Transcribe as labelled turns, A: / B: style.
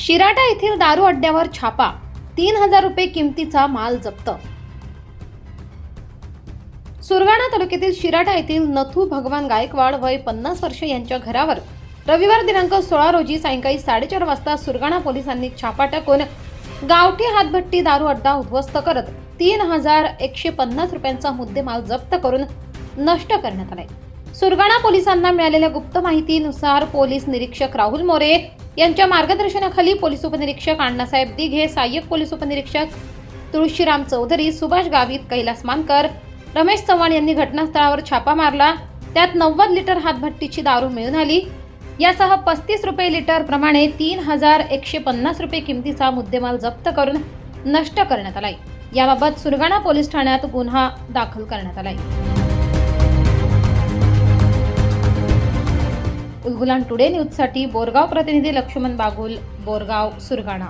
A: शिराटा येथील दारू अड्ड्यावर छापा. तीन हजार रुपये किमतीचा माल जप्त. सुरगाणा तालुक्यातील शिराटा येथील नथू भगवान गायकवाड वय पन्नास वर्ष यांच्या घरावर रविवार दिनांक सोळा रोजी सायंकाळी साडेचार वाजता सुरगाणा पोलिसांनी छापा टाकून गावठी हातभट्टी दारू अड्डा उद्ध्वस्त करत तीन हजार एकशे पन्नास रुपयांचा मुद्देमाल जप्त करून नष्ट करण्यात आलाय सुरगाणा पोलिसांना मिळालेल्या गुप्त माहितीनुसार पोलीस निरीक्षक राहुल मोरे यांच्या मार्गदर्शनाखाली पोलीस उपनिरीक्षक अण्णासाहेब दिघे सहाय्यक पोलीस उपनिरीक्षक तुळशीराम चौधरी सुभाष गावित कैलास मानकर रमेश चव्हाण यांनी घटनास्थळावर छापा मारला. त्यात नव्वद लिटर हातभट्टीची दारू मिळून आली. यासह पस्तीस रुपये लिटर प्रमाणे तीन हजार एकशे पन्नास रुपये किमतीचा मुद्देमाल जप्त करून नष्ट करण्यात आलाय. याबाबत सुरगाणा पोलीस ठाण्यात गुन्हा दाखल करण्यात आलाय. उलगुलान टुडे न्यूजसाठी बोरगाव प्रतिनिधी लक्ष्मण बागुल बोरगाव सुरगाणा.